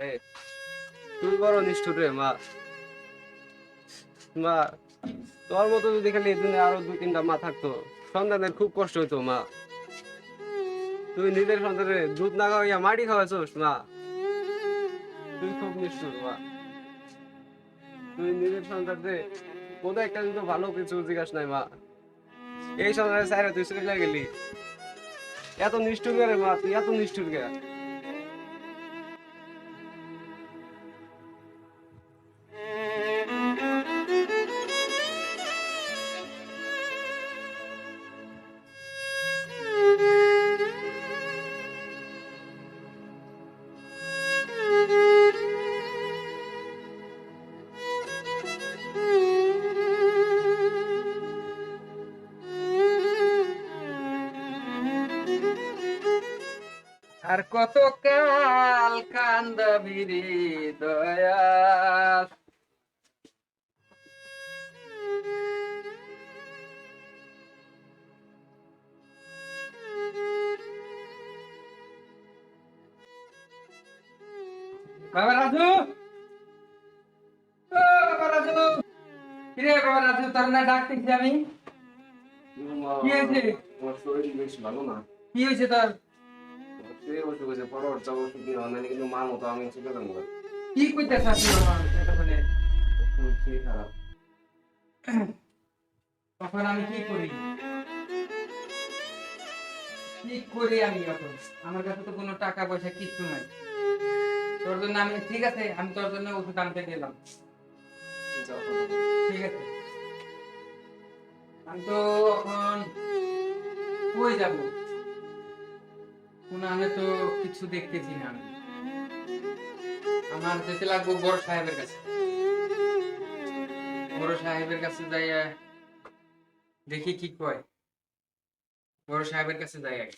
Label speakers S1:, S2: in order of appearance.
S1: রে তুই বড় নিষ্ঠুর রে, মা। মা যদি খালি এই দুনিয়া আরও দুই তিনটা মা থাকতো, সন্তানের খুব কষ্ট হইতো, মা। তুই নিজের সন্তানের দুধ না খাওয়াইয়া মাটি খাওয়াইছোস, মা। তুই খুব নিষ্ঠুর, মা। তুই নিজের সন্তানরে কোনো একটা কিন্তু ভালো কিছু জিজ্ঞাসা নাই, মা। এই সন্তানের সাইরা তুই চলে গেলি। এত নিষ্ঠুর রে, মা? তুই এত নিষ্ঠুর কে
S2: আর কত কাল কান্দাবি রে দয়াল। বাবা রাজু। ও বাবা রাজু। কিরে বাবা রাজু তোর না ডাকতেছি আমি। কি হয়েছে? কি হয়েছে তোর?
S1: সে অসুখ হয়েছে পর যাব ওষুধ নিয়ে অনলাইনে কিন্তু মার মতো আমি ওষুধ পেতাম না
S2: কি কইতে চাচ্ছি আমার এতক্ষণে?
S1: ওষুধ খারাপ।
S2: তখন আমি কি করি? কি করি আমি এখন? আমার কাছে তো কোনো টাকা পয়সা কিচ্ছু নাই। তোর জন্য আমি ঠিক আছে আমি তোর জন্য ওষুধ আনতে গেলাম। ঠিক আছে। আমি তো এখন কই যাব? কোনো আমি তো কিছু দেখতেছি না আমি। আমার যেতে লাগবো বড় সাহেবের কাছে। বড় সাহেবের কাছে যাই দেখি কি কয়। বড় সাহেবের কাছে যাই আগে।